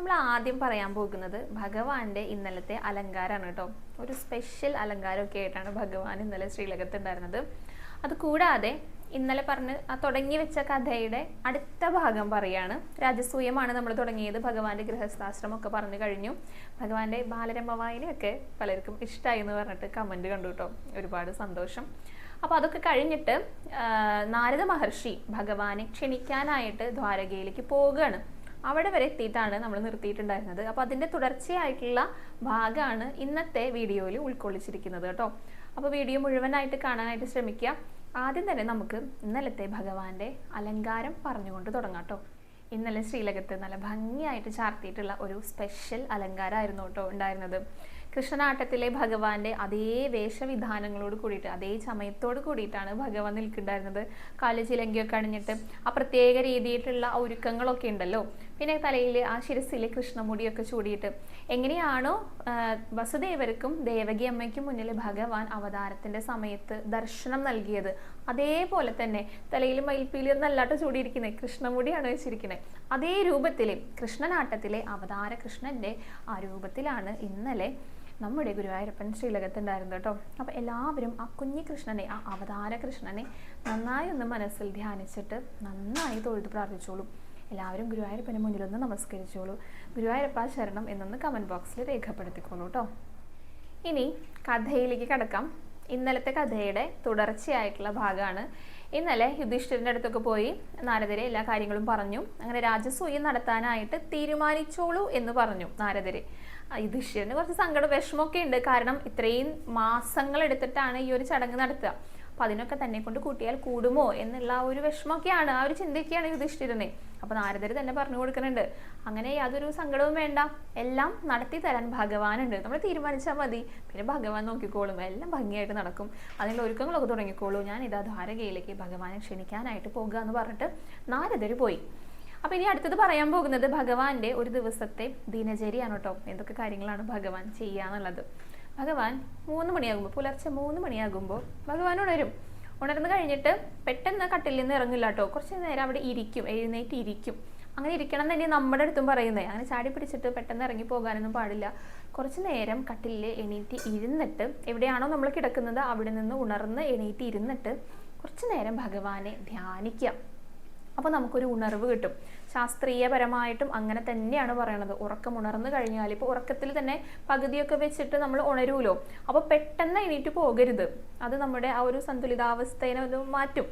നമ്മൾ ആദ്യം പറയാൻ പോകുന്നത് ഭഗവാന്റെ ഇന്നലത്തെ അലങ്കാരമാണ് കേട്ടോ. ഒരു സ്പെഷ്യൽ അലങ്കാരമൊക്കെ ആയിട്ടാണ് ഭഗവാൻ ഇന്നലെ ശ്രീലകത്ത് ഉണ്ടായിരുന്നത് അത് കൂടാതെ ഇന്നലെ പറഞ്ഞ് തുടങ്ങി വെച്ച കഥയുടെ അടുത്ത ഭാഗം പറയാണ്. രാജസൂയമാണ് നമ്മൾ തുടങ്ങിയത്. ഭഗവാന്റെ ഗൃഹസ്ഥാശ്രമം ഒക്കെ പറഞ്ഞു കഴിഞ്ഞു. ഭഗവാന്റെ ബാലരമ വായനയൊക്കെ പലർക്കും ഇഷ്ടമായി എന്ന് പറഞ്ഞിട്ട് കമന്റ് കണ്ടു കേട്ടോ. ഒരുപാട് സന്തോഷം. അപ്പോൾ അതൊക്കെ കഴിഞ്ഞിട്ട് നാരദ മഹർഷി ഭഗവാനെ ക്ഷണിക്കാനായിട്ട് ദ്വാരകയിലേക്ക് പോവുകയാണ്. അവിടെ വരെ എത്തിയിട്ടാണ് നമ്മൾ നിർത്തിയിട്ടുണ്ടായിരുന്നത്. അപ്പോൾ അതിന്റെ തുടർച്ചയായിട്ടുള്ള ഭാഗമാണ് ഇന്നത്തെ വീഡിയോയിൽ ഉൾക്കൊള്ളിച്ചിരിക്കുന്നത് കേട്ടോ. അപ്പോൾ വീഡിയോ മുഴുവനായിട്ട് കാണാനായിട്ട് ശ്രമിക്കുക. ആദ്യം തന്നെ നമുക്ക് ഇന്നലത്തെ ഭഗവാന്റെ അലങ്കാരം പറഞ്ഞുകൊണ്ട് തുടങ്ങാം കേട്ടോ. ഇന്നലെ ശ്രീലകത്ത് നല്ല ഭംഗിയായിട്ട് ചാർത്തിയിട്ടുള്ള ഒരു സ്പെഷ്യൽ അലങ്കാരമായിരുന്നു കേട്ടോ ഉണ്ടായിരുന്നത്. കൃഷ്ണനാട്ടത്തിലെ ഭഗവാന്റെ അതേ വേഷവിധാനങ്ങളോട് കൂടിയിട്ട് അതേ ചമയത്തോട് കൂടിയിട്ടാണ് ഭഗവാൻ നിൽക്കുന്നുണ്ടായിരുന്നത്. കാൽ ചിലങ്കിയൊക്കെ അണിഞ്ഞിട്ട് ആ പ്രത്യേക രീതിയിലുള്ള ഒരുക്കങ്ങളൊക്കെ ഉണ്ടല്ലോ. പിന്നെ തലയിൽ ആ ശിരസിലെ കൃഷ്ണമുടിയൊക്കെ ചൂടിയിട്ട് എങ്ങനെയാണോ വസുദേവർക്കും ദേവകി അമ്മയ്ക്കും മുന്നിൽ ഭഗവാൻ അവതാരത്തിന്റെ സമയത്ത് ദർശനം നൽകിയത്. അതേപോലെ തന്നെ തലയിൽ മയിൽപ്പീലി നല്ലാട്ട് ചൂടിയിരിക്കുന്നത് കൃഷ്ണമുടിയാണ് വെച്ചിരിക്കുന്നത് അതേ രൂപത്തിൽ കൃഷ്ണനാട്ടത്തിലെ അവതാര കൃഷ്ണന്റെ ആ രൂപത്തിലാണ് ഇന്നലെ നമ്മുടെ ഗുരുവായൂരപ്പൻ ശ്രീലകത്തുണ്ടായിരുന്നു കേട്ടോ. അപ്പോൾ എല്ലാവരും ആ കുഞ്ഞി കൃഷ്ണനെ ആ അവതാര കൃഷ്ണനെ നന്നായി ഒന്ന് മനസ്സിൽ ധ്യാനിച്ചിട്ട് നന്നായി തൊഴുത് പ്രാർത്ഥിച്ചോളൂ. എല്ലാവരും ഗുരുവായൂരപ്പന് മുന്നിലൊന്ന് നമസ്കരിച്ചോളൂ. ഗുരുവായൂരപ്പ ശരണം എന്നൊന്ന് കമന്റ് ബോക്സിൽ രേഖപ്പെടുത്തിക്കോളൂ കേട്ടോ ഇനി കഥയിലേക്ക് കടക്കാം. ഇന്നലത്തെ കഥയുടെ തുടർച്ചയായിട്ടുള്ള ഭാഗമാണ്. ഇന്നലെ യുധിഷ്ഠിരന്റെ അടുത്തൊക്കെ പോയി നാരദരെ എല്ലാ കാര്യങ്ങളും പറഞ്ഞു. അങ്ങനെ രാജസൂയം നടത്താനായിട്ട് തീരുമാനിച്ചോളൂ എന്ന് പറഞ്ഞു നാരദരെ. യുധിഷ്ഠിരന് കുറച്ച് സങ്കടം വിഷമമൊക്കെ ഉണ്ട്. കാരണം ഇത്രയും മാസങ്ങൾ എടുത്തിട്ടാണ് ഈ ഒരു ചടങ്ങ് നടത്തുക. അപ്പൊ അതിനൊക്കെ തന്നെ കൊണ്ട് കൂട്ടിയാൽ കൂടുമോ എന്നുള്ള ഒരു വിഷമമൊക്കെയാണ് ആ ഒരു ചിന്തയൊക്കെയാണ് യുധിഷ്ഠിരനെ. അപ്പൊ നാരദർ തന്നെ പറഞ്ഞു കൊടുക്കുന്നുണ്ട്. അങ്ങനെ യാതൊരു സങ്കടവും വേണ്ട. എല്ലാം നടത്തി തരാൻ ഭഗവാനുണ്ട്. നമ്മൾ തീരുമാനിച്ചാൽ മതി. പിന്നെ ഭഗവാൻ നോക്കിക്കോളും. എല്ലാം ഭംഗിയായിട്ട് നടക്കും. അതിനുള്ള ഒരുക്കങ്ങളൊക്കെ തുടങ്ങിക്കോളൂ. ഞാൻ ഇതാ ധാരകയിലേക്ക് ഭഗവാനെ ക്ഷണിക്കാനായിട്ട് പോകുക എന്ന് പറഞ്ഞിട്ട് നാരദർ പോയി. അപ്പൊ ഇനി അടുത്തത് പറയാൻ പോകുന്നത് ഭഗവാന്റെ ഒരു ദിവസത്തെ ദിനചര്യയാണ് കേട്ടോ. എന്തൊക്കെ കാര്യങ്ങളാണ് ഭഗവാൻ ചെയ്യാന്നുള്ളത്? ഭഗവാൻ മൂന്ന് മണിയാകുമ്പോൾ പുലർച്ചെ മൂന്ന് മണിയാകുമ്പോൾ ഭഗവാൻ ഉണരും ഉണർന്നു കഴിഞ്ഞിട്ട് പെട്ടെന്ന് കട്ടിൽ നിന്ന് ഇറങ്ങില്ല കേട്ടോ കുറച്ച് നേരം അവിടെ ഇരിക്കും എഴുന്നേറ്റ് ഇരിക്കും. അങ്ങനെ ഇരിക്കണം തന്നെ നമ്മുടെ അടുത്തും പറയുന്നത്. അങ്ങനെ ചാടി പിടിച്ചിട്ട് പെട്ടെന്ന് ഇറങ്ങി പോകാനൊന്നും പാടില്ല. കുറച്ച് നേരം കട്ടിലിൽ എണീറ്റ് ഇരുന്നിട്ട് എവിടെയാണോ നമ്മൾ കിടക്കുന്നത് അവിടെ നിന്ന് ഉണർന്ന് എണീറ്റ് ഇരുന്നിട്ട് കുറച്ച് നേരം ഭഗവാനെ ധ്യാനിക്കുക അപ്പോൾ നമുക്കൊരു ഉണർവ് കിട്ടും. ശാസ്ത്രീയപരമായിട്ടും അങ്ങനെ തന്നെയാണ് പറയണത്. ഉറക്കം ഉണർന്നു കഴിഞ്ഞാൽ ഇപ്പോൾ ഉറക്കത്തിൽ തന്നെ പകുതിയൊക്കെ വെച്ചിട്ട് നമ്മൾ ഉണരൂലോ? അപ്പോൾ പെട്ടെന്ന് എണീറ്റ് പോകരുത്. അത് നമ്മുടെ ആ ഒരു സന്തുലിതാവസ്ഥയെ അത് മാറ്റും.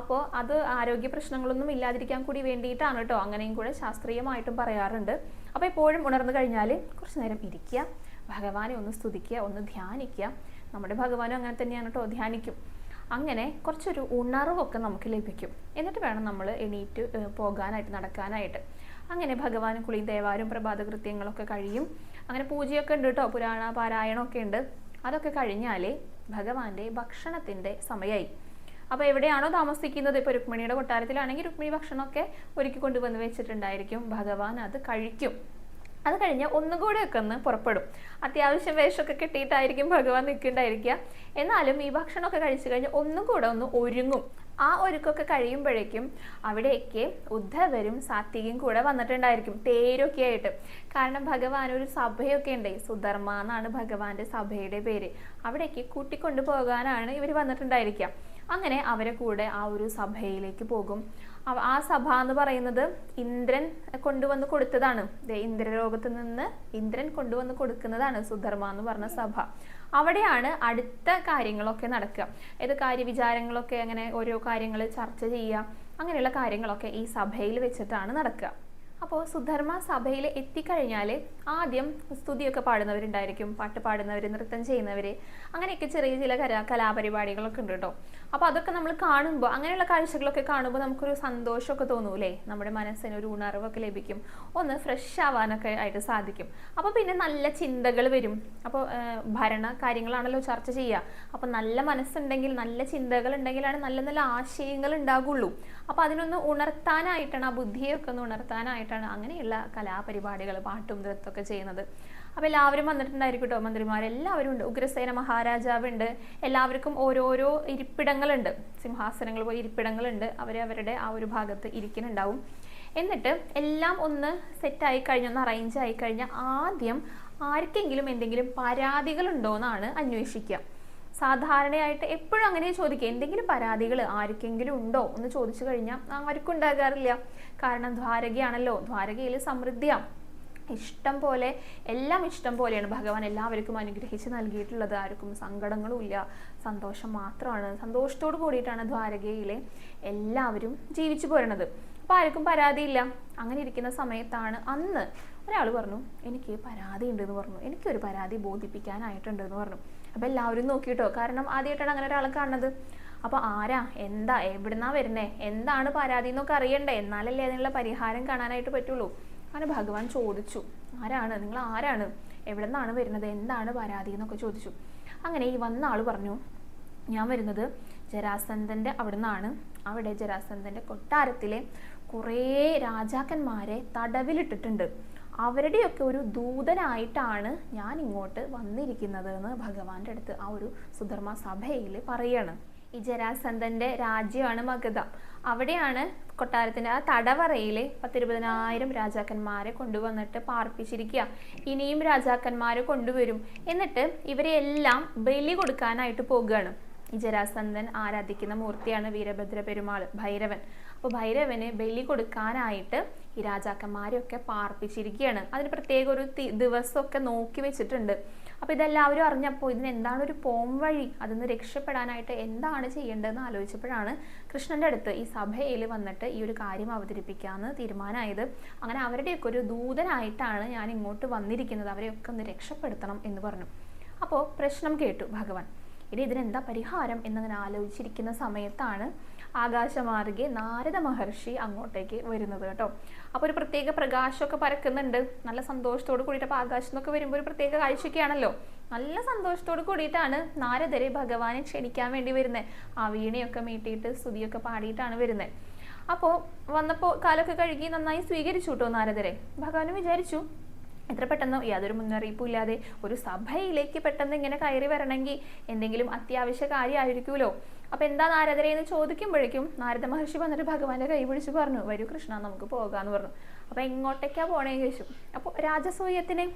അപ്പോൾ അത് ആരോഗ്യ പ്രശ്നങ്ങളൊന്നും ഇല്ലാതിരിക്കാൻ കൂടി വേണ്ടിയിട്ടാണ് കേട്ടോ. അങ്ങനെയും കൂടെ ശാസ്ത്രീയമായിട്ടും പറയാറുണ്ട്. അപ്പോൾ എപ്പോഴും ഉണർന്നു കഴിഞ്ഞാൽ കുറച്ച് നേരം ഇരിക്കുക. ഭഗവാനെ ഒന്ന് സ്തുതിക്കുക ഒന്ന് ധ്യാനിക്കുക. നമ്മുടെ ഭഗവാനും അങ്ങനെ തന്നെയാണ് കേട്ടോ. ധ്യാനിക്കും. അങ്ങനെ കുറച്ചൊരു ഉണർവൊക്കെ നമുക്ക് ലഭിക്കും. എന്നിട്ട് വേണം നമ്മൾ എണീറ്റ് പോകാനായിട്ട് നടക്കാനായിട്ട്. അങ്ങനെ ഭഗവാൻ കുളി ദേവാരും പ്രഭാത കൃത്യങ്ങളൊക്കെ കഴിയും. അങ്ങനെ പൂജയൊക്കെ ഉണ്ട് കേട്ടോ പുരാണ പാരായണമൊക്കെ ഉണ്ട്. അതൊക്കെ കഴിഞ്ഞാൽ ഭഗവാന്റെ ഭക്ഷണത്തിന്റെ സമയമായി അപ്പോൾ എവിടെയാണോ താമസിക്കുന്നത് ഇപ്പോൾ രുക്മിണിയുടെ കൊട്ടാരത്തിലാണെങ്കിൽ രുക്മിണി ഭക്ഷണമൊക്കെ ഒരുക്കി കൊണ്ടുവന്ന് വെച്ചിട്ടുണ്ടായിരിക്കും. ഭഗവാൻ അത് കഴിക്കും. അത് കഴിഞ്ഞ് ഒന്നും ഒക്കെ ഒന്ന് പുറപ്പെടും. അത്യാവശ്യം വേഷമൊക്കെ കെട്ടിയിട്ടായിരിക്കും ഭഗവാൻ നിൽക്കുന്നുണ്ടായിരിക്കുക എന്നാലും ഈ ഭക്ഷണമൊക്കെ കഴിച്ചു കഴിഞ്ഞ് ഒന്നും കൂടെ ഒന്ന് ഒരുങ്ങും. ആ ഒരുക്കൊക്കെ കഴിയുമ്പോഴേക്കും അവിടേക്ക് ഉദ്ധവരും സാത്വികയും കൂടെ വന്നിട്ടുണ്ടായിരിക്കും തേരൊക്കെ ആയിട്ട്. കാരണം ഭഗവാൻ ഒരു സഭയൊക്കെ ഉണ്ട്. സുധർമ്മ എന്നാണ് ഭഗവാന്റെ സഭയുടെ പേര്. അവിടേക്ക് കൂട്ടിക്കൊണ്ടു പോകാനാണ് ഇവർ വന്നിട്ടുണ്ടായിരിക്കുക. അങ്ങനെ അവരെ കൂടെ ആ ഒരു സഭയിലേക്ക് പോകും. ആ സഭ എന്ന് പറയുന്നത് ഇന്ദ്രൻ കൊണ്ടുവന്ന് കൊടുത്തതാണ്. ദേ ഇന്ദ്രലോകത്ത് നിന്ന് ഇന്ദ്രൻ കൊണ്ടുവന്ന് കൊടുക്കുന്നതാണ് സുധർമ്മ എന്ന് പറഞ്ഞ സഭ. അവിടെയാണ് അടുത്ത കാര്യങ്ങളൊക്കെ നടക്കുക. ഏത് കാര്യവിചാരങ്ങളൊക്കെ അങ്ങനെ ഓരോ കാര്യങ്ങൾ ചർച്ച ചെയ്യുക അങ്ങനെയുള്ള കാര്യങ്ങളൊക്കെ ഈ സഭയിൽ വെച്ചിട്ടാണ് നടക്കുക. അപ്പോൾ സുധർമ്മ സഭയിൽ എത്തിക്കഴിഞ്ഞാൽ ആദ്യം സ്തുതിയൊക്കെ പാടുന്നവരുണ്ടായിരിക്കും പാട്ട് പാടുന്നവർ നൃത്തം ചെയ്യുന്നവർ അങ്ങനെയൊക്കെ ചെറിയ ചില കലാ കലാപരിപാടികളൊക്കെ ഉണ്ട് കേട്ടോ. അപ്പോൾ അതൊക്കെ നമ്മൾ കാണുമ്പോൾ അങ്ങനെയുള്ള കാഴ്ചകളൊക്കെ കാണുമ്പോൾ നമുക്കൊരു സന്തോഷമൊക്കെ തോന്നൂലേ നമ്മുടെ മനസ്സിന് ഒരു ഉണർവൊക്കെ ലഭിക്കും. ഒന്ന് ഫ്രഷ് ആവാനൊക്കെ ആയിട്ട് സാധിക്കും. അപ്പോൾ പിന്നെ നല്ല ചിന്തകൾ വരും. അപ്പോൾ ഭരണ കാര്യങ്ങളാണല്ലോ ചർച്ച ചെയ്യുക അപ്പോൾ നല്ല മനസ്സുണ്ടെങ്കിൽ നല്ല ചിന്തകൾ ഉണ്ടെങ്കിലാണ് നല്ല നല്ല ആശയങ്ങൾ ഉണ്ടാകുള്ളൂ അപ്പോൾ അതിനൊന്ന് ഉണർത്താനായിട്ടാണ് ആ ബുദ്ധിയൊക്കെ ഒന്ന് ഉണർത്താനായിട്ടാണ് അങ്ങനെയുള്ള കലാപരിപാടികൾ പാട്ടും നൃത്തമൊക്കെ ചെയ്യുന്നത്. അപ്പോൾ എല്ലാവരും വന്നിട്ടുണ്ടായിരിക്കും കേട്ടോ മന്ത്രിമാർ എല്ലാവരും ഉണ്ട്. ഉഗ്രസേന മഹാരാജാവുണ്ട്. എല്ലാവർക്കും ഓരോരോ ഇരിപ്പിടങ്ങളുണ്ട്. സിംഹാസനങ്ങൾ പോയി ഇരിപ്പിടങ്ങളുണ്ട്. അവർ അവരുടെ ആ ഒരു ഭാഗത്ത് ഇരിക്കുന്നുണ്ടാവും. എന്നിട്ട് എല്ലാം ഒന്ന് സെറ്റായി കഴിഞ്ഞ് ഒന്ന് അറേഞ്ച് ആയി കഴിഞ്ഞാൽ ആദ്യം ആർക്കെങ്കിലും എന്തെങ്കിലും പരാതികളുണ്ടോ എന്നാണ് അന്വേഷിക്കുക. സാധാരണയായിട്ട് എപ്പോഴും അങ്ങനെ ചോദിക്കുക. എന്തെങ്കിലും പരാതികൾ ആർക്കെങ്കിലും ഉണ്ടോ എന്ന് ചോദിച്ചു കഴിഞ്ഞാൽ ആർക്കും ഉണ്ടാകാറില്ല. കാരണം ദ്വാരകയാണല്ലോ. ദ്വാരകയിൽ സമൃദ്ധിയാണ് ഇഷ്ടം പോലെ എല്ലാം ഇഷ്ടം പോലെയാണ്. ഭഗവാൻ എല്ലാവർക്കും അനുഗ്രഹിച്ച് നൽകിയിട്ടുള്ളത്. ആർക്കും സങ്കടങ്ങളും ഇല്ല സന്തോഷം മാത്രമാണ്. സന്തോഷത്തോട് കൂടിയിട്ടാണ് ദ്വാരകയിലെ എല്ലാവരും ജീവിച്ചു പോരണത് അപ്പോൾ ആർക്കും പരാതിയില്ല. അങ്ങനെ ഇരിക്കുന്ന സമയത്താണ് അന്ന് ഒരാൾ പറഞ്ഞു എനിക്ക് പരാതി ഉണ്ടെന്ന് പറഞ്ഞു. എനിക്കൊരു പരാതി ബോധിപ്പിക്കാനായിട്ടുണ്ട് എന്ന് പറഞ്ഞു. അപ്പോൾ എല്ലാവരും നോക്കിയിട്ടോ. കാരണം ആദ്യമായിട്ടാണ് അങ്ങനെ ഒരാളെ കാണുന്നത്. അപ്പോൾ ആരാ? എന്താ? എവിടുന്നാ വരുന്നേ? എന്താണ് പരാതി എന്നൊക്കെ അറിയണ്ടേ. എന്നാലല്ലേ അതിനുള്ള പരിഹാരം കാണാനായിട്ട് പറ്റുള്ളൂ. അങ്ങനെ ഭഗവാൻ ചോദിച്ചു ആരാണ്? നിങ്ങൾ ആരാണ്? എവിടെ നിന്നാണ് വരുന്നത്? എന്താണ് പരാതി? എന്നൊക്കെ ചോദിച്ചു. അങ്ങനെ ഈ വന്ന ആൾ പറഞ്ഞു ഞാൻ വരുന്നത് ജരാസന്ധന്റെ അവിടെ നിന്നാണ് അവിടെ ജരാസന്ധന്റെ കൊട്ടാരത്തിലെ കുറേ രാജാക്കന്മാരെ തടവിലിട്ടിട്ടുണ്ട്. അവരുടെയൊക്കെ ഒരു ദൂതനായിട്ടാണ് ഞാൻ ഇങ്ങോട്ട് വന്നിരിക്കുന്നത് എന്ന് ഭഗവാന്റെ അടുത്ത് ആ ഒരു സുധർമ്മ സഭയിൽ പറയാണ്. ഈ ജരാസന്ധന്റെ രാജ്യമാണ് മഗധ. അവിടെയാണ് കൊട്ടാരത്തിന്റെ ആ തടവറയിൽ പത്തിരുപതിനായിരം രാജാക്കന്മാരെ കൊണ്ടുവന്നിട്ട് പാർപ്പിച്ചിരിക്കുക ഇനിയും രാജാക്കന്മാരെ കൊണ്ടുവരും. എന്നിട്ട് ഇവരെ എല്ലാം ബലി കൊടുക്കാനായിട്ട് പോകുകയാണ് ഈ ജരാസന്ധൻ ആരാധിക്കുന്ന മൂർത്തിയാണ് വീരഭദ്ര പെരുമാൾ ഭൈരവൻ. അപ്പോൾ ഭൈരവന് ബലി കൊടുക്കാനായിട്ട് ഈ രാജാക്കന്മാരെയൊക്കെ പാർപ്പിച്ചിരിക്കുകയാണ്. അതിന് പ്രത്യേക ഒരു ദിവസമൊക്കെ നോക്കി വെച്ചിട്ടുണ്ട്. അപ്പോൾ ഇതെല്ലാവരും അറിഞ്ഞപ്പോൾ ഇതിന് എന്താണ് ഒരു പോം വഴി? അതിൽ നിന്ന് രക്ഷപ്പെടാനായിട്ട് എന്താണ് ചെയ്യേണ്ടതെന്ന് ആലോചിച്ചപ്പോഴാണ് കൃഷ്ണന്റെ അടുത്ത് ഈ സഭയിൽ വന്നിട്ട് ഈ ഒരു കാര്യം അവതരിപ്പിക്കാമെന്ന് തീരുമാനമായത്. അങ്ങനെ അവരുടെയൊക്കെ ഒരു ദൂതനായിട്ടാണ് ഞാൻ ഇങ്ങോട്ട് വന്നിരിക്കുന്നത്. അവരെയൊക്കെ ഒന്ന് രക്ഷപ്പെടുത്തണം എന്ന് പറഞ്ഞു. അപ്പോൾ പ്രശ്നം കേട്ടു ഭഗവാൻ. ഇനി ഇതിനെന്താ പരിഹാരം എന്നങ്ങനെ ആലോചിച്ചിരിക്കുന്ന സമയത്താണ് ആകാശമാർഗെ നാരദ മഹർഷി അങ്ങോട്ടേക്ക് വരുന്നത് കേട്ടോ. അപ്പോൾ ഒരു പ്രത്യേക പ്രകാശമൊക്കെ പരക്കുന്നുണ്ട്. നല്ല സന്തോഷത്തോട് കൂടിയിട്ട് അപ്പോൾ ആകാശം എന്നൊക്കെ വരുമ്പോൾ ഒരു പ്രത്യേക കാഴ്ചയൊക്കെയാണല്ലോ. നല്ല സന്തോഷത്തോട് കൂടിയിട്ടാണ് നാരദരെ ഭഗവാനെ ക്ഷണിക്കാൻ വേണ്ടി വരുന്നത്. ആ വീണയൊക്കെ മീട്ടിയിട്ട് സ്തുതിയൊക്കെ പാടിയിട്ടാണ് വരുന്നത്. അപ്പോൾ വന്നപ്പോൾ കാലൊക്കെ കഴുകി നന്നായി സ്വീകരിച്ചു കേട്ടോ നാരദരെ. ഭഗവാനും വിചാരിച്ചു എത്ര പെട്ടെന്ന് യാതൊരു മുന്നറിയിപ്പും ഇല്ലാതെ ഒരു സഭയിലേക്ക് പെട്ടെന്ന് ഇങ്ങനെ കയറി വരണമെങ്കിൽ എന്തെങ്കിലും അത്യാവശ്യ കാര്യമായിരിക്കുമല്ലോ. അപ്പൊ എന്താ നാരദരെ എന്ന് ചോദിക്കുമ്പോഴേക്കും നാരദ മഹർഷി വന്നിട്ട് ഭഗവാന്റെ കൈ പിടിച്ച് പറഞ്ഞു വരൂ കൃഷ്ണ നമുക്ക് പോകാന്ന് പറഞ്ഞു. അപ്പൊ എങ്ങോട്ടേക്കാ പോണേ ചോദിച്ചു. അപ്പോൾ രാജസൂയത്തിന്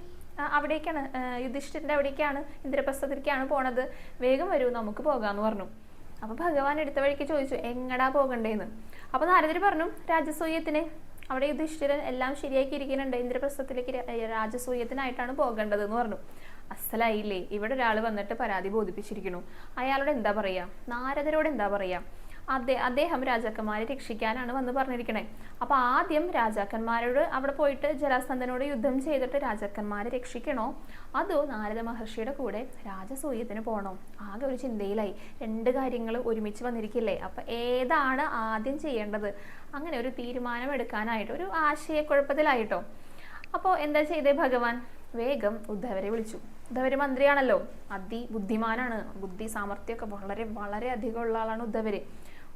അവിടേക്കാണ് യുധിഷ്ഠിരന്റെ അവിടേക്കാണ് ഇന്ദ്രപ്രസ്ഥത്തിലേക്കാണ് പോണത്. വേഗം വരൂ നമുക്ക് പോകാന്ന് പറഞ്ഞു. അപ്പൊ ഭഗവാൻ എടുത്ത വഴിക്ക് ചോദിച്ചു എങ്ങടാ പോകണ്ടേന്ന്? അപ്പൊ നാരദർ പറഞ്ഞു രാജസൂയത്തിന് അവിടെ യുധിഷ്ഠിരൻ എല്ലാം ശരിയാക്കി ഇരിക്കുന്നുണ്ട് ഇന്ദ്രപ്രസ്ഥത്തിലേക്ക് രാജസൂയത്തിനായിട്ടാണ് പോകേണ്ടത് എന്ന് പറഞ്ഞു. അസലായില്ലേ? ഇവിടെ ഒരാൾ വന്നിട്ട് പരാതി ബോധിപ്പിച്ചിരിക്കുന്നു. അയാളോട് എന്താ പറയുക നാരദരോട് എന്താ പറയുക അതെ അദ്ദേഹം രാജാക്കന്മാരെ രക്ഷിക്കാനാണ് വന്ന് പറഞ്ഞിരിക്കണേ. അപ്പൊ ആദ്യം രാജാക്കന്മാരോട് അവിടെ പോയിട്ട് ജലാസന്ധനോട് യുദ്ധം ചെയ്തിട്ട് രാജാക്കന്മാരെ രക്ഷിക്കണോ? അതോ നാരദ മഹർഷിയുടെ കൂടെ രാജസൂയത്തിന് പോകണോ? ആകെ ഒരു ചിന്തയിലായി. രണ്ട് കാര്യങ്ങൾ ഒരുമിച്ച് വന്നിരിക്കില്ലേ? അപ്പൊ ഏതാണ് ആദ്യം ചെയ്യേണ്ടത്? അങ്ങനെ ഒരു തീരുമാനം എടുക്കാനായിട്ട് ഒരു ആശയക്കുഴപ്പത്തിലായിട്ടോ? അപ്പോൾ എന്താ ചെയ്തേ ഭഗവാൻ? വേഗം ഉദ്ധവരെ വിളിച്ചു. ഉദ്ധവര് മന്ത്രിയാണല്ലോ അതി ബുദ്ധിമാനാണ് ബുദ്ധി സാമർഥ്യമൊക്കെ വളരെ വളരെ അധികം ഉള്ള ആളാണ് ഉദ്ധവര്.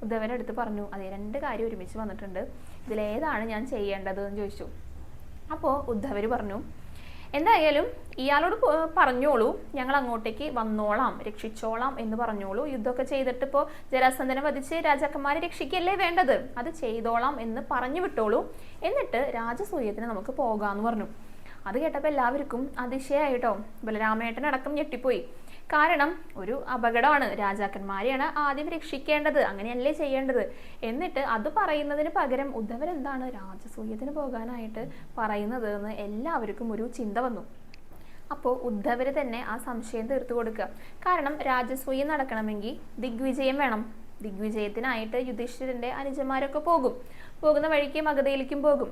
ഉദ്ധവന്റെ അടുത്ത് പറഞ്ഞു അതെ രണ്ട് കാര്യം ഒരുമിച്ച് വന്നിട്ടുണ്ട്. ഇതിലേതാണ് ഞാൻ ചെയ്യേണ്ടത് എന്ന് ചോദിച്ചു. അപ്പോൾ ഉദ്ധവർ പറഞ്ഞു എന്തായാലും ഇയാളോട് പറഞ്ഞോളൂ. ഞങ്ങൾ അങ്ങോട്ടേക്ക് വന്നോളാം രക്ഷിച്ചോളാം എന്ന് പറഞ്ഞോളൂ. യുദ്ധമൊക്കെ ചെയ്തിട്ട് ഇപ്പോൾ ജരാസന്ധനെ വധിച്ച് രാജാക്കന്മാരെ രക്ഷിക്കല്ലേ വേണ്ടത്? അത് ചെയ്തോളാം എന്ന് പറഞ്ഞു വിട്ടോളൂ. എന്നിട്ട് രാജസൂയത്തിന് നമുക്ക് പോകാമെന്ന് പറഞ്ഞു. അത് കേട്ടപ്പോൾ എല്ലാവർക്കും അതിശയായിട്ടോ ബലരാമേട്ടനടക്കം ഞെട്ടിപ്പോയി. കാരണം ഒരു അപകടമാണ്. രാജാക്കന്മാരെയാണ് ആദ്യം രക്ഷിക്കേണ്ടത്. അങ്ങനെയല്ലേ ചെയ്യേണ്ടത്. എന്നിട്ട് അത് പറയുന്നതിന് പകരം ഉദ്ധവൻ എന്താണ് രാജസൂയത്തിന് പോകാനായിട്ട് പറയുന്നത് എന്ന് എല്ലാവർക്കും ഒരു ചിന്ത വന്നു. അപ്പോൾ ഉദ്ധവര് തന്നെ ആ സംശയം തീർത്തു കൊടുക്കുക. കാരണം രാജസൂയം നടക്കണമെങ്കിൽ ദിഗ്വിജയം വേണം. ദിഗ്വിജയത്തിനായിട്ട് യുധിഷ്ഠിരന്റെ അനുജന്മാരൊക്കെ പോകും. പോകുന്ന വഴിക്ക് മഗധയിലേക്കും പോകും.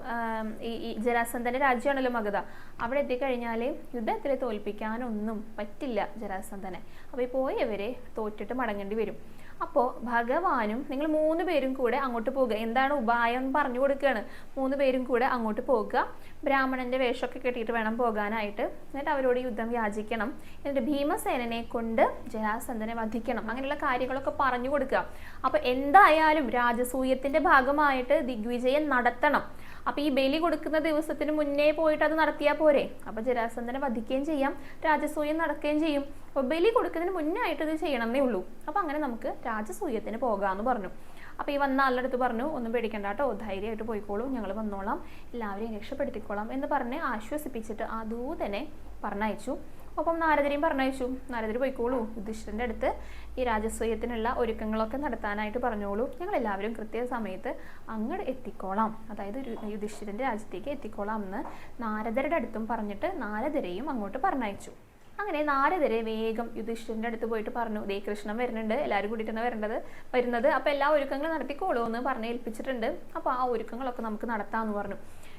ഈ ഈ ജരാസന്ധന്റെ രാജ്യമാണല്ലോ മഗധ. അവിടെ എത്തിക്കഴിഞ്ഞാൽ യുദ്ധത്തിൽ തോൽപ്പിക്കാനൊന്നും പറ്റില്ല ജരാസന്ധനെ. അപ്പോൾ പോയവരെ തോറ്റിട്ട് മടങ്ങേണ്ടി വരും. അപ്പോൾ ഭഗവാനും നിങ്ങൾ മൂന്ന് പേരും കൂടെ അങ്ങോട്ട് പോകുക എന്താണ് ഉപായം എന്ന് പറഞ്ഞു കൊടുക്കുകയാണ്. മൂന്ന് പേരും കൂടെ അങ്ങോട്ട് പോകുക ബ്രാഹ്മണന്റെ വേഷമൊക്കെ കെട്ടിയിട്ട് വേണം പോകാനായിട്ട്. എന്നിട്ട് അവരോട് യുദ്ധം യാചിക്കണം. എന്നിട്ട് ഭീമസേനനെ കൊണ്ട് ജരാസന്ധനെ വധിക്കണം. അങ്ങനെയുള്ള കാര്യങ്ങളൊക്കെ പറഞ്ഞു കൊടുക്കുക. അപ്പോൾ എന്തായാലും രാജസൂയത്തിന്റെ ഭാഗമായിട്ട് ദിഗ്വിജയം നടത്തണം. അപ്പോൾ ഈ ബലി കൊടുക്കുന്ന ദിവസത്തിന് മുന്നേ പോയിട്ട് അത് നടത്തിയാൽ പോരെ? അപ്പോൾ ജരാസന്ധനെ വധിക്കുകയും ചെയ്യാം രാജസൂയം നടക്കുകയും ചെയ്യും. അപ്പോൾ ബലി കൊടുക്കുന്നതിന് മുന്നേ ആയിട്ട് ഇത് ചെയ്യണമെന്നേ ഉള്ളൂ. അപ്പോൾ അങ്ങനെ നമുക്ക് രാജസൂയത്തിന് പോകാമെന്ന് പറഞ്ഞു. അപ്പോൾ ഈ വന്ന ആളുടെ പറഞ്ഞു ഒന്നും പേടിക്കണ്ട കേട്ടോ ധൈര്യമായിട്ട് പോയിക്കോളൂ ഞങ്ങൾ വന്നോളാം എല്ലാവരെയും രക്ഷപ്പെടുത്തിക്കോളാം എന്ന് പറഞ്ഞ് ആശ്വസിപ്പിച്ചിട്ട് ആ ദൂതനെ പറഞ്ഞയച്ചു. ഒപ്പം നാരദരെയും പറഞ്ഞയച്ചു. നാരദർ പോയിക്കോളൂ. യുധിഷ്ഠിരന്റെ അടുത്ത് ഈ രാജസ്വയത്തിനുള്ള ഒരുക്കങ്ങളൊക്കെ നടത്താനായിട്ട് പറഞ്ഞോളൂ. ഞങ്ങൾ എല്ലാവരും കൃത്യ സമയത്ത് അങ്ങോട്ട് എത്തിക്കോളാം. അതായത് യുധിഷ്ഠിരന്റെ രാജ്യത്തേക്ക് എത്തിക്കോളാം എന്ന് നാരദരുടെ അടുത്തും പറഞ്ഞിട്ട് നാരദരെയും അങ്ങോട്ട് പറഞ്ഞയച്ചു. അങ്ങനെ നാരദരെ വേഗം യുധിഷ്ഠിരന്റെ അടുത്ത് പോയിട്ട് പറഞ്ഞു. ദേ കൃഷ്ണൻ വരുന്നുണ്ട്. എല്ലാവരും കൂടിയിട്ടാണ് വരേണ്ടത് വരുന്നത്. അപ്പോൾ എല്ലാ ഒരുക്കങ്ങളും നടത്തിക്കോളൂ എന്ന് പറഞ്ഞ് ഏൽപ്പിച്ചിട്ടുണ്ട്. അപ്പോൾ ആ ഒരുക്കങ്ങളൊക്കെ നമുക്ക് നടത്താമെന്ന് പറഞ്ഞു.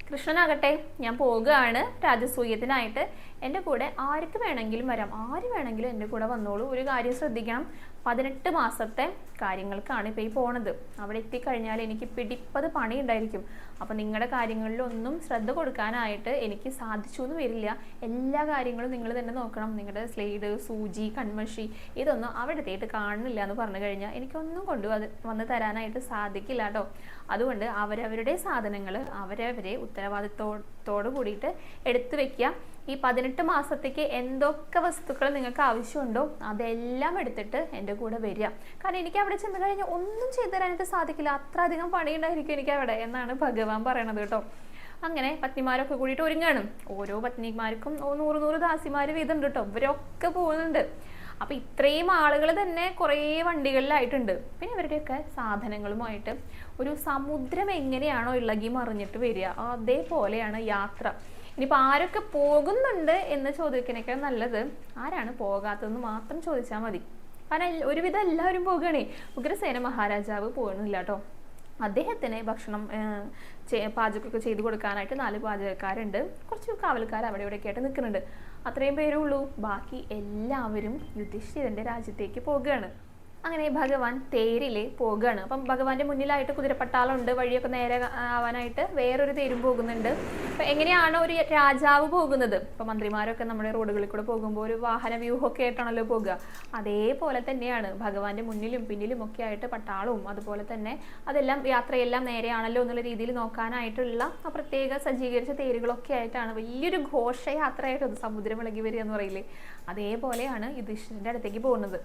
കൃഷ്ണനാകട്ടെ ഞാൻ പോകുകയാണ് രാജസൂയത്തിനായിട്ട്. എന്റെ കൂടെ ആർക്ക് വേണമെങ്കിലും വരാം ആര് വേണമെങ്കിലും എന്റെ കൂടെ വന്നോളൂ. ഒരു കാര്യം ശ്രദ്ധിക്കണം പതിനെട്ട് മാസത്തെ കാര്യങ്ങൾക്കാണ് ഇപ്പോൾ ഈ പോണത്. അവിടെ എത്തിക്കഴിഞ്ഞാൽ എനിക്ക് പിടിപ്പത് പണി ഉണ്ടായിരിക്കും അപ്പോൾ നിങ്ങളുടെ കാര്യങ്ങളിലൊന്നും ശ്രദ്ധ കൊടുക്കാനായിട്ട് എനിക്ക് സാധിച്ചു എന്ന് വരില്ല. എല്ലാ കാര്യങ്ങളും നിങ്ങൾ തന്നെ നോക്കണം. നിങ്ങളുടെ സ്ലേഡ് സൂചി കൺമഷി ഇതൊന്നും അവിടെ എത്തിയിട്ട് കാണുന്നില്ല എന്ന് പറഞ്ഞു കഴിഞ്ഞാൽ എനിക്കൊന്നും കൊണ്ടു വന്ന് തരാനായിട്ട് സാധിക്കില്ല കേട്ടോ അതുകൊണ്ട് അവരവരുടെ സാധനങ്ങൾ അവരവരെ ഉത്തരവാദിത്തോട് കൂടിയിട്ട് എടുത്തു വെക്കുക ഈ പതിനെട്ട് മാസത്തേക്ക് എന്തൊക്കെ വസ്തുക്കൾ നിങ്ങൾക്ക് ആവശ്യമുണ്ടോ അതെല്ലാം എടുത്തിട്ട് എന്റെ കൂടെ വരിക കാരണം എനിക്ക് അവിടെ ചെന്ന് കഴിഞ്ഞാൽ ഒന്നും ചെയ്തു തരാനായിട്ട് സാധിക്കില്ല. അത്ര അധികം പണിയുണ്ടായിരിക്കും എനിക്ക് അവിടെ എന്നാണ് ഭഗവാൻ പറയണത് കേട്ടോ. അങ്ങനെ പത്നിമാരൊക്കെ കൂടിയിട്ട് ഒരുങ്ങാണ്. ഓരോ പത്നിമാർക്കും നൂറ് നൂറ് ദാസിമാർ വീതമുണ്ട് കേട്ടോ. ഇവരൊക്കെ പോകുന്നുണ്ട്. അപ്പൊ ഇത്രയും ആളുകൾ തന്നെ കുറേ വണ്ടികളിലായിട്ടുണ്ട്. പിന്നെ ഇവരുടെയൊക്കെ സാധനങ്ങളുമായിട്ട് ഒരു സമുദ്രം എങ്ങനെയാണോ ഇളകി മറിഞ്ഞിട്ട് വരിക. അതേപോലെയാണ് യാത്ര. ഇനിയിപ്പോൾ ആരൊക്കെ പോകുന്നുണ്ട് എന്ന് ചോദിക്കണേക്കാൾ നല്ലത് ആരാണ് പോകാത്തതെന്ന് മാത്രം ചോദിച്ചാൽ മതി. കാരണം ഒരുവിധം എല്ലാവരും പോകുകയാണേ ഉഗ്രസേന മഹാരാജാവ് പോകുന്നില്ല കേട്ടോ. അദ്ദേഹത്തിന് ഭക്ഷണം പാചകമൊക്കെ ചെയ്ത് കൊടുക്കാനായിട്ട് നാല് പാചകക്കാരുണ്ട്. കുറച്ച് കാവൽക്കാർ അവിടെ ഇവിടെയൊക്കെ ആയിട്ട് നിൽക്കുന്നുണ്ട്. അത്രയും പേരേ ഉള്ളൂ. ബാക്കി എല്ലാവരും യുധിഷ്ഠിരന്റെ രാജ്യത്തേക്ക് പോകുകയാണ് അങ്ങനെ ഭഗവാൻ തേരിൽ പോകുകയാണ്. അപ്പം ഭഗവാന്റെ മുന്നിലായിട്ട് കുതിരപ്പട്ടാളുണ്ട് വഴിയൊക്കെ നേരെ ആവാനായിട്ട് വേറൊരു തേരും പോകുന്നുണ്ട്. അപ്പം എങ്ങനെയാണ് ഒരു രാജാവ് പോകുന്നത്? ഇപ്പം മന്ത്രിമാരൊക്കെ നമ്മുടെ റോഡുകളിൽ കൂടെ പോകുമ്പോൾ ഒരു വാഹന വ്യൂഹമൊക്കെ ആയിട്ടാണല്ലോ പോകുക. അതേപോലെ തന്നെയാണ് ഭഗവാന്റെ മുന്നിലും പിന്നിലും ഒക്കെ ആയിട്ട് പട്ടാളവും അതുപോലെ തന്നെ അതെല്ലാം യാത്രയെല്ലാം നേരെയാണല്ലോ എന്നുള്ള രീതിയിൽ നോക്കാനായിട്ടുള്ള ആ പ്രത്യേക സജ്ജീകരിച്ച തേരുകളൊക്കെ ആയിട്ടാണ് വലിയൊരു ഘോഷയാത്രയായിട്ട് സമുദ്രം ഇളകി വരിക എന്ന് പറയില്ലേ? അതേപോലെയാണ് യുധിഷ്ഠിരന്റെ അടുത്തേക്ക് പോകുന്നത്.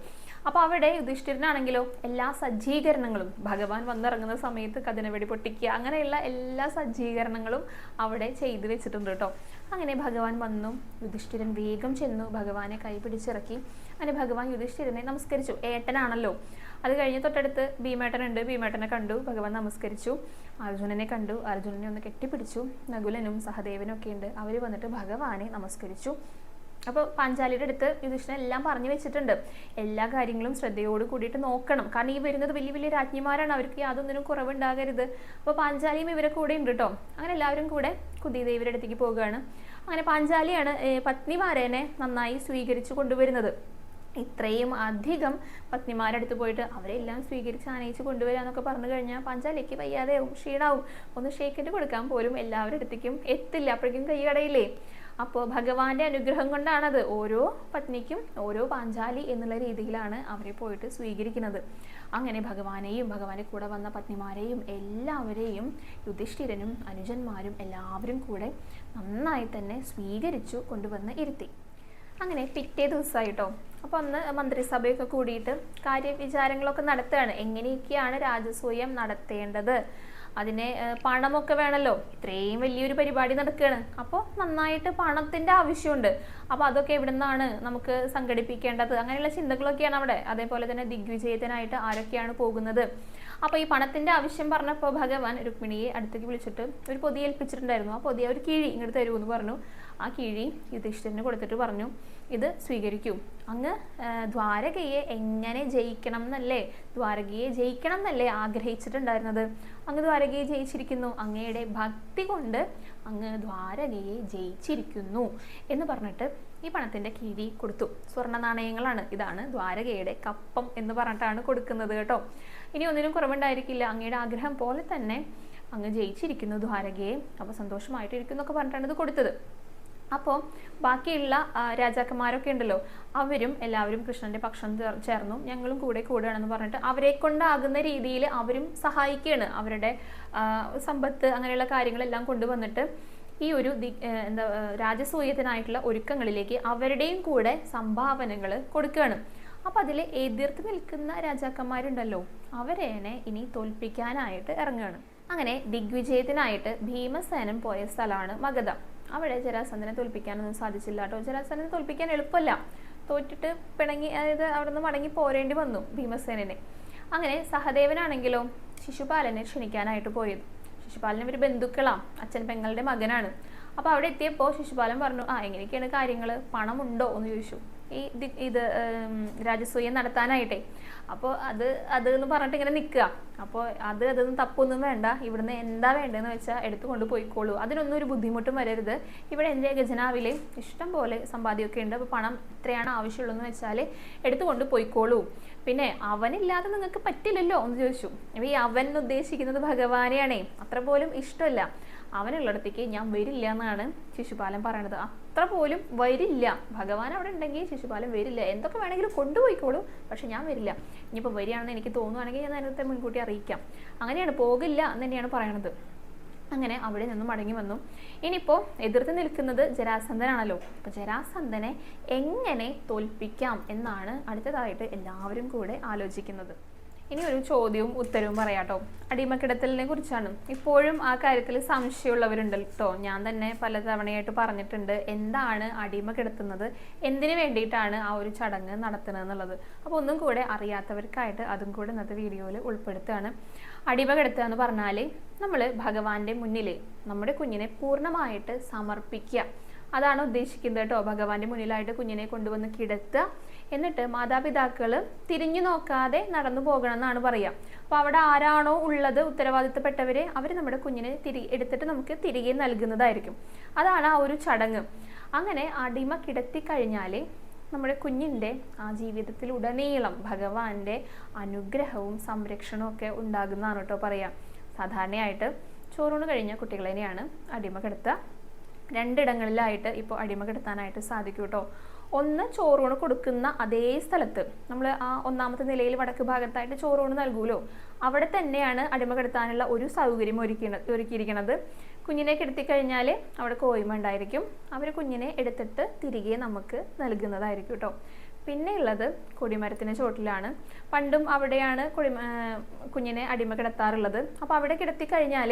അപ്പോൾ അവിടെ യുധിഷ്ഠിരനാണെങ്കിലോ എല്ലാ സജ്ജീകരണങ്ങളും ഭഗവാൻ വന്നിറങ്ങുന്ന സമയത്ത് കഥനവെടി പൊട്ടിക്കുക അങ്ങനെയുള്ള എല്ലാ സജ്ജീകരണങ്ങളും അവിടെ ചെയ്തു വെച്ചിട്ടുണ്ട് കേട്ടോ. അങ്ങനെ ഭഗവാൻ വന്നു യുധിഷ്ഠിരൻ വേഗം ചെന്നു ഭഗവാനെ കൈ പിടിച്ചിറക്കി. അങ്ങനെ ഭഗവാൻ യുധിഷ്ഠിരനെ നമസ്കരിച്ചു. ഏട്ടനാണല്ലോ. അത് കഴിഞ്ഞ് തൊട്ടടുത്ത് ഭീമേട്ടനുണ്ട്. ഭീമേട്ടനെ കണ്ടു ഭഗവാൻ നമസ്കരിച്ചു. അർജുനനെ കണ്ടു. അർജുനനെ ഒന്ന് കെട്ടിപ്പിടിച്ചു. നകുലനും സഹദേവനും ഒക്കെ ഉണ്ട്. അവർ വന്നിട്ട് ഭഗവാനെ നമസ്കരിച്ചു. അപ്പോൾ പാഞ്ചാലിയുടെ അടുത്ത് യുധിഷ്ഠൻ എല്ലാം പറഞ്ഞു വെച്ചിട്ടുണ്ട്. എല്ലാ കാര്യങ്ങളും ശ്രദ്ധയോട് കൂടിയിട്ട് നോക്കണം. കാരണം ഈ വരുന്നത് വലിയ വലിയ രാജ്ഞിമാരാണ്. അവർക്ക് യാതൊന്നിനും കുറവുണ്ടാകരുത്. അപ്പോൾ പാഞ്ചാലിയും ഇവരെ കൂടെ ഉണ്ട് കേട്ടോ അങ്ങനെ എല്ലാവരും കൂടെ കുതിദേവിയുടെ അടുത്തേക്ക് പോവുകയാണ്. അങ്ങനെ പാഞ്ചാലിയാണ് പത്നിമാരേനെ നന്നായി സ്വീകരിച്ചു കൊണ്ടുവരുന്നത്. ഇത്രയും അധികം പത്നിമാരുടെ അടുത്ത് പോയിട്ട് അവരെല്ലാം സ്വീകരിച്ച് ആനയിച്ച് കൊണ്ടുവരിക എന്നൊക്കെ പറഞ്ഞു കഴിഞ്ഞാൽ പാഞ്ചാലിക്ക് വയ്യാതെയാവും ക്ഷീണാവും. ഒന്ന് ഷേക്കിട്ട് കൊടുക്കാൻ പോലും എല്ലാവരുടെ അടുത്തേക്കും എത്തില്ല. അപ്പോഴേക്കും കൈ കടയില്ലേ അപ്പോൾ ഭഗവാന്റെ അനുഗ്രഹം കൊണ്ടാണത് ഓരോ പത്നിക്കും ഓരോ പാഞ്ചാലി എന്നുള്ള രീതിയിലാണ് അവരെ പോയിട്ട് സ്വീകരിക്കുന്നത്. അങ്ങനെ ഭഗവാനെയും ഭഗവാന്റെ കൂടെ വന്ന പത്നിമാരെയും എല്ലാവരെയും യുധിഷ്ഠിരനും അനുജന്മാരും എല്ലാവരും കൂടെ നന്നായി തന്നെ സ്വീകരിച്ചു കൊണ്ടുവന്ന് ഇരുത്തി. അങ്ങനെ പിറ്റേ ദിവസമായിട്ടോ അപ്പോൾ അന്ന് മന്ത്രിസഭയൊക്കെ കൂടിയിട്ട് കാര്യവിചാരങ്ങളൊക്കെ നടത്തുകയാണ് എങ്ങനെയൊക്കെയാണ് രാജസൂയം നടത്തേണ്ടത്? അതിന് പണമൊക്കെ വേണല്ലോ. ഇത്രയും വലിയൊരു പരിപാടി നടക്കുകയാണ് അപ്പോൾ നന്നായിട്ട് പണത്തിന്റെ ആവശ്യമുണ്ട്. അപ്പോൾ അതൊക്കെ എവിടെ നിന്നാണ് നമുക്ക് സംഘടിപ്പിക്കേണ്ടത്? അങ്ങനെയുള്ള ചിന്തകളൊക്കെയാണ് അവിടെ. അതേപോലെ തന്നെ ദിഗ്വിജയത്തിനായിട്ട് ആരൊക്കെയാണ് പോകുന്നത്? അപ്പോൾ ഈ പണത്തിന്റെ ആവശ്യം പറഞ്ഞപ്പോൾ ഭഗവാൻ രുക്മിണിയെ അടുത്തേക്ക് വിളിച്ചിട്ട് ഒരു പൊതി ഏൽപ്പിച്ചിട്ടുണ്ടായിരുന്നു. ആ പൊതി ഒരു കിഴി ഇങ്ങോട്ട് തരുമെന്ന് പറഞ്ഞു. ആ കിഴി യുധിഷ്ഠിരന് കൊടുത്തിട്ട് പറഞ്ഞു ഇത് സ്വീകരിക്കൂ. അങ്ങ് ദ്വാരകയെ എങ്ങനെ ജയിക്കണം എന്നല്ലേ? ദ്വാരകയെ ജയിക്കണം എന്നല്ലേ ആഗ്രഹിച്ചിട്ടുണ്ടായിരുന്നത്? അങ്ങ് ദ്വാരകയെ ജയിച്ചിരിക്കുന്നു. അങ്ങയുടെ ഭക്തി കൊണ്ട് അങ്ങ് ദ്വാരകയെ ജയിച്ചിരിക്കുന്നു എന്ന് പറഞ്ഞിട്ട് ഈ പണത്തിന്റെ കിഴി കൊടുത്തു. സ്വർണ നാണയങ്ങളാണ്. ഇതാണ് ദ്വാരകയുടെ കപ്പം എന്ന് പറഞ്ഞിട്ടാണ് കൊടുക്കുന്നത് കേട്ടോ. ഇനി ഒന്നിനും കുറവുണ്ടായിരിക്കില്ല. അങ്ങയുടെ ആഗ്രഹം പോലെ തന്നെ അങ്ങ് ജയിച്ചിരിക്കുന്നു ദ്വാരകയെ. അപ്പോൾ സന്തോഷമായിട്ടിരിക്കുന്നു എന്നൊക്കെ പറഞ്ഞിട്ടാണ് ഇത് കൊടുത്തത്. അപ്പോൾ ബാക്കിയുള്ള രാജാക്കന്മാരൊക്കെ ഉണ്ടല്ലോ അവരും എല്ലാവരും കൃഷ്ണന്റെ പക്ഷം ചേർ- ചേർന്നു ഞങ്ങളും കൂടെ കൂടുകയാണെന്ന് പറഞ്ഞിട്ട് അവരെ കൊണ്ടാകുന്ന രീതിയിൽ അവരും സഹായിക്കുകയാണ് അവരുടെ സമ്പത്ത് അങ്ങനെയുള്ള കാര്യങ്ങളെല്ലാം കൊണ്ടുവന്നിട്ട് ഈ ഒരു എന്താ രാജസൂയത്തിനായിട്ടുള്ള ഒരുക്കങ്ങളിലേക്ക് അവരുടെയും കൂടെ സംഭാവനകൾ കൊടുക്കുകയാണ്. അപ്പം അതിൽ എതിർത്ത് നിൽക്കുന്ന രാജാക്കന്മാരുണ്ടല്ലോ അവരേനെ ഇനി തോൽപ്പിക്കാനായിട്ട് ഇറങ്ങുകയാണ്. അങ്ങനെ ദിഗ്വിജയത്തിനായിട്ട് ഭീമസേനൻ പോയ സ്ഥലമാണ് മഗധ. അവിടെ ജരാസന്ധനെ തോൽപ്പിക്കാനൊന്നും സാധിച്ചില്ല കേട്ടോ. ജരാസന്ധനെ തോൽപ്പിക്കാൻ എളുപ്പമല്ല. തോറ്റിട്ട് പിണങ്ങി അതായത് അവിടെ നിന്ന് മടങ്ങി പോരേണ്ടി വന്നു ഭീമസേനനെ. അങ്ങനെ സഹദേവനാണെങ്കിലോ ശിശുപാലനെ ക്ഷണിക്കാനായിട്ട് പോയത്. ശിശുപാലൻ ഒരു ബന്ധുക്കളാണ് അച്ഛൻ പെങ്ങളുടെ മകനാണ്. അപ്പോൾ അവിടെ എത്തിയപ്പോൾ ശിശുപാലൻ പറഞ്ഞു ആ എങ്ങനെയൊക്കെയാണ് കാര്യങ്ങൾ പണമുണ്ടോ? എന്ന് ചോദിച്ചു. ഈ ഇത് രാജസൂയം നടത്താനായിട്ടേ. അപ്പോൾ അത് അത് എന്ന് പറഞ്ഞിട്ട് ഇങ്ങനെ നിൽക്കുക. അപ്പോൾ അത് അതൊന്നും തപ്പൊന്നും വേണ്ട. ഇവിടുന്ന് എന്താ വേണ്ടതെന്ന് വെച്ചാൽ എടുത്തു കൊണ്ട് പോയിക്കോളൂ. അതിനൊന്നും ഒരു ബുദ്ധിമുട്ടും വരരുത്. ഇവിടെ എന്റെ ഖജനാവിൽ ഇഷ്ടം പോലെ സമ്പാദ്യമൊക്കെ ഉണ്ട്. അപ്പോൾ പണം എത്രയാണ് ആവശ്യമുള്ളതെന്ന് വെച്ചാൽ എടുത്തുകൊണ്ട് പോയിക്കോളൂ. പിന്നെ അവനില്ലാതെ നിങ്ങൾക്ക് പറ്റില്ലല്ലോ എന്ന് ചോദിച്ചു. ഈ അവൻ ഉദ്ദേശിക്കുന്നത് ഭഗവാനെയാണേ. അത്ര പോലും ഇഷ്ടമല്ല. അവനുള്ളിടത്തേക്ക് ഞാൻ വരില്ല എന്നാണ് ശിശുപാലൻ പറയണത്. അത്ര പോലും വരില്ല. ഭഗവാൻ അവിടെ ഉണ്ടെങ്കിൽ ശിശുപാലം വരില്ല. എന്തൊക്കെ വേണമെങ്കിലും കൊണ്ടുപോയിക്കോളൂ പക്ഷെ ഞാൻ വരില്ല. ഇനിയിപ്പോൾ വരികയാണെന്ന് എനിക്ക് തോന്നുവാണെങ്കിൽ ഞാൻ നേരത്തെ മുൻകൂട്ടി അറിയിക്കാം. അങ്ങനെയാണ് പോകില്ല എന്ന് തന്നെയാണ് പറയണത്. അങ്ങനെ അവിടെ നിന്നും മടങ്ങി വന്നു. ഇനിയിപ്പോൾ എതിർത്ത് നിൽക്കുന്നത് ജരാസന്ധനാണല്ലോ. അപ്പോൾ ജരാസന്ധനെ എങ്ങനെ തോൽപ്പിക്കാം എന്നാണ് അടുത്തതായിട്ട് എല്ലാവരും കൂടെ ആലോചിക്കുന്നത്. ഇനി ഒരു ചോദ്യവും ഉത്തരവും പറയാട്ടോ. അടിമക്കിടത്തലിനെ കുറിച്ചാണ്. ഇപ്പോഴും ആ കാര്യത്തിൽ സംശയമുള്ളവരുണ്ട് കേട്ടോ ഞാൻ തന്നെ പല തവണയായിട്ട് പറഞ്ഞിട്ടുണ്ട് എന്താണ് അടിമ കിടത്തുന്നത് എന്തിനു വേണ്ടിയിട്ടാണ് ആ ഒരു ചടങ്ങ് നടത്തുന്നത് എന്നുള്ളത് അപ്പോൾ ഒന്നും കൂടെ അറിയാത്തവർക്കായിട്ട് അതും കൂടെ ഇന്നത്തെ വീഡിയോയിൽ ഉൾപ്പെടുത്തുകയാണ്. അടിമ കിടത്തുക എന്ന് പറഞ്ഞാൽ നമ്മൾ ഭഗവാന്റെ മുന്നിൽ നമ്മുടെ കുഞ്ഞിനെ പൂർണമായിട്ട് സമർപ്പിക്കുക. അതാണ് ഉദ്ദേശിക്കുന്നത് കേട്ടോ. ഭഗവാന്റെ മുന്നിലായിട്ട് കുഞ്ഞിനെ കൊണ്ടുവന്ന് കിടത്തുക. എന്നിട്ട് മാതാപിതാക്കൾ തിരിഞ്ഞു നോക്കാതെ നടന്നു പോകണം എന്നാണ് പറയുക. അപ്പോൾ അവിടെ ആരാണോ ഉള്ളത് ഉത്തരവാദിത്തപ്പെട്ടവരെ അവർ നമ്മുടെ കുഞ്ഞിനെ തിരി എടുത്തിട്ട് നമുക്ക് തിരികെ നൽകുന്നതായിരിക്കും. അതാണ് ആ ഒരു ചടങ്ങ്. അങ്ങനെ അടിമ കിടത്തി കഴിഞ്ഞാൽ നമ്മുടെ കുഞ്ഞിന്റെ ആ ജീവിതത്തിൽ ഉടനീളം ഭഗവാന്റെ അനുഗ്രഹവും സംരക്ഷണവും ഒക്കെ ഉണ്ടാകുന്നതാണ് കേട്ടോ പറയാം. സാധാരണയായിട്ട് ചോറൂണ് കഴിഞ്ഞ കുട്ടികളെയാണ് അടിമ കിടത്തുക. രണ്ടിടങ്ങളിലായിട്ട് ഇപ്പോൾ അടിമ കിടത്താനായിട്ട് സാധിക്കും കേട്ടോ. ഒന്ന് ചോറൂണ് കൊടുക്കുന്ന അതേ സ്ഥലത്ത്. നമ്മൾ ആ ഒന്നാമത്തെ നിലയിൽ വടക്ക് ഭാഗത്തായിട്ട് ചോറൂണ് നൽകൂലോ? അവിടെ തന്നെയാണ് അടിമ കിടത്താനുള്ള ഒരു സൗകര്യം ഒരുക്കി ഒരുക്കിയിരിക്കുന്നത് കുഞ്ഞിനെ കിടത്തി കഴിഞ്ഞാൽ അവിടെ കോയ്മ ഉണ്ടായിരിക്കും. അവർ കുഞ്ഞിനെ എടുത്തിട്ട് തിരികെ നമുക്ക് നൽകുന്നതായിരിക്കും കേട്ടോ പിന്നെ ഉള്ളത് കൊടിമരത്തിന് ചോട്ടിലാണ് പണ്ടും അവിടെയാണ് കൊടി കുഞ്ഞിനെ അടിമ കിടത്താറുള്ളത്. അപ്പോൾ അവിടെ കിടത്തി കഴിഞ്ഞാൽ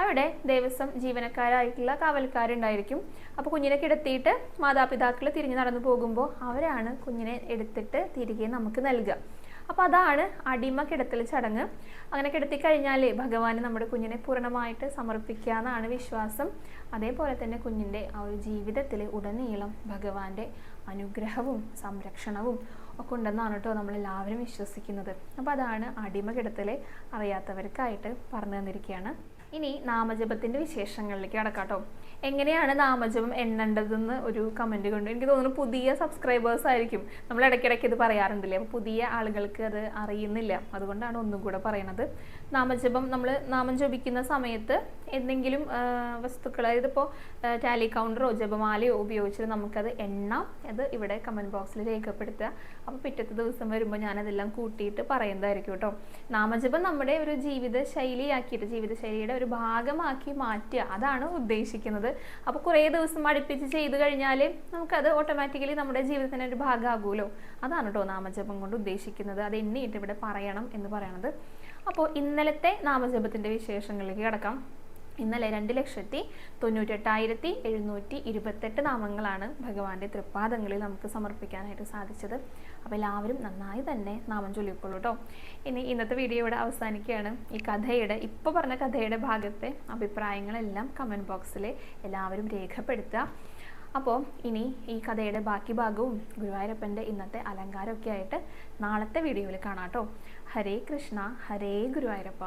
അവിടെ ദേവസ്വം ജീവനക്കാരായിട്ടുള്ള കാവൽക്കാരുണ്ടായിരിക്കും. അപ്പോൾ കുഞ്ഞിനെ കിടത്തിയിട്ട് മാതാപിതാക്കൾ തിരിഞ്ഞു നടന്നു പോകുമ്പോൾ അവരാണ് കുഞ്ഞിനെ എടുത്തിട്ട് തിരികെ നമുക്ക് നൽകുക അപ്പോൾ അതാണ് അടിമ കിടത്തൽ ചടങ്ങ്. അങ്ങനെ കിടത്തി കഴിഞ്ഞാൽ ഭഗവാന് നമ്മുടെ കുഞ്ഞിനെ പൂർണമായിട്ട് സമർപ്പിക്കുക എന്നാണ് വിശ്വാസം. അതേപോലെ തന്നെ കുഞ്ഞിന്റെ ആ ഒരു ജീവിതത്തിൽ ഉടനീളം ഭഗവാന്റെ അനുഗ്രഹവും സംരക്ഷണവും ഒക്കെ ഉണ്ടെന്നാണ് കേട്ടോ നമ്മളെല്ലാവരും വിശ്വസിക്കുന്നത്. അപ്പോൾ അതാണ് അടിമ കിടത്തൽ അറിയാത്തവർക്കായിട്ട് പറഞ്ഞു തന്നിരിക്കുകയാണ് ഇനി നാമജപത്തിന്റെ വിശേഷങ്ങളിലേക്ക് കടക്കാട്ടോ എങ്ങനെയാണ് നാമജപം എണ്ണേണ്ടതെന്ന് ഒരു കമന്റ് കൊണ്ട്. എനിക്ക് തോന്നുന്നു പുതിയ സബ്സ്ക്രൈബേഴ്സ് ആയിരിക്കും. നമ്മൾ ഇടയ്ക്കിടയ്ക്ക് ഇത് പറയാറുണ്ടല്ലേ? അപ്പോൾ പുതിയ ആളുകൾക്ക് അത് അറിയുന്നില്ല. അതുകൊണ്ടാണ് ഒന്നും കൂടെ പറയണത്. നാമജപം നമ്മൾ നാമം ജപിക്കുന്ന സമയത്ത് എന്തെങ്കിലും വസ്തുക്കൾ അതായത് ഇപ്പോൾ ടാലി കൗണ്ടറോ ജപമാലയോ ഉപയോഗിച്ചിട്ട് നമുക്കത് എണ്ണാം. അത് ഇവിടെ കമന്റ് ബോക്സിൽ രേഖപ്പെടുത്തുക. അപ്പോൾ പിറ്റത്തെ ദിവസം വരുമ്പോൾ ഞാനതെല്ലാം കൂട്ടിയിട്ട് പറയുന്നതായിരിക്കും കേട്ടോ നാമജപം നമ്മുടെ ഒരു ജീവിത ശൈലിയാക്കിയിട്ട് ജീവിതശൈലിയുടെ ഒരു ഭാഗമാക്കി മാറ്റുക. അതാണ് ഉദ്ദേശിക്കുന്നത്. അപ്പോൾ കുറേ ദിവസം അടുപ്പിച്ച് ചെയ്തു കഴിഞ്ഞാൽ നമുക്കത് ഓട്ടോമാറ്റിക്കലി നമ്മുടെ ജീവിതത്തിന്റെ ഒരു ഭാഗമാകുമല്ലോ. അതാണ് കേട്ടോ നാമജപം കൊണ്ട് ഉദ്ദേശിക്കുന്നത്. അത് എണ്ണിയിട്ട് ഇവിടെ പറയണം എന്ന് പറയണത്. അപ്പോൾ ഇന്നലത്തെ നാമജപത്തിന്റെ വിശേഷങ്ങളിലേക്ക് കിടക്കാം. ഇന്നലെ രണ്ട് ലക്ഷത്തി തൊണ്ണൂറ്റെട്ടായിരത്തി എഴുന്നൂറ്റി ഇരുപത്തെട്ട് നാമങ്ങളാണ് ഭഗവാന്റെ തൃപ്പാദങ്ങളിൽ നമുക്ക് സമർപ്പിക്കാനായിട്ട് സാധിച്ചത്. അപ്പോൾ എല്ലാവരും നന്നായി തന്നെ നാമം ചൊല്ലിക്കോളൂ കേട്ടോ ഇനി ഇന്നത്തെ വീഡിയോ ഇവിടെ അവസാനിക്കുകയാണ്. ഈ കഥയുടെ ഇപ്പോൾ പറഞ്ഞ കഥയുടെ ഭാഗത്തെ അഭിപ്രായങ്ങളെല്ലാം കമന്റ് ബോക്സിൽ എല്ലാവരും രേഖപ്പെടുത്തുക. അപ്പോൾ ഇനി ഈ കഥയുടെ ബാക്കി ഭാഗവും ഗുരുവായൂരപ്പന്റെ ഇന്നത്തെ അലങ്കാരമൊക്കെ ആയിട്ട് നാളത്തെ വീഡിയോയിൽ കാണാം കേട്ടോ ഹരേ കൃഷ്ണ ഹരേ ഗുരുവായൂരപ്പ.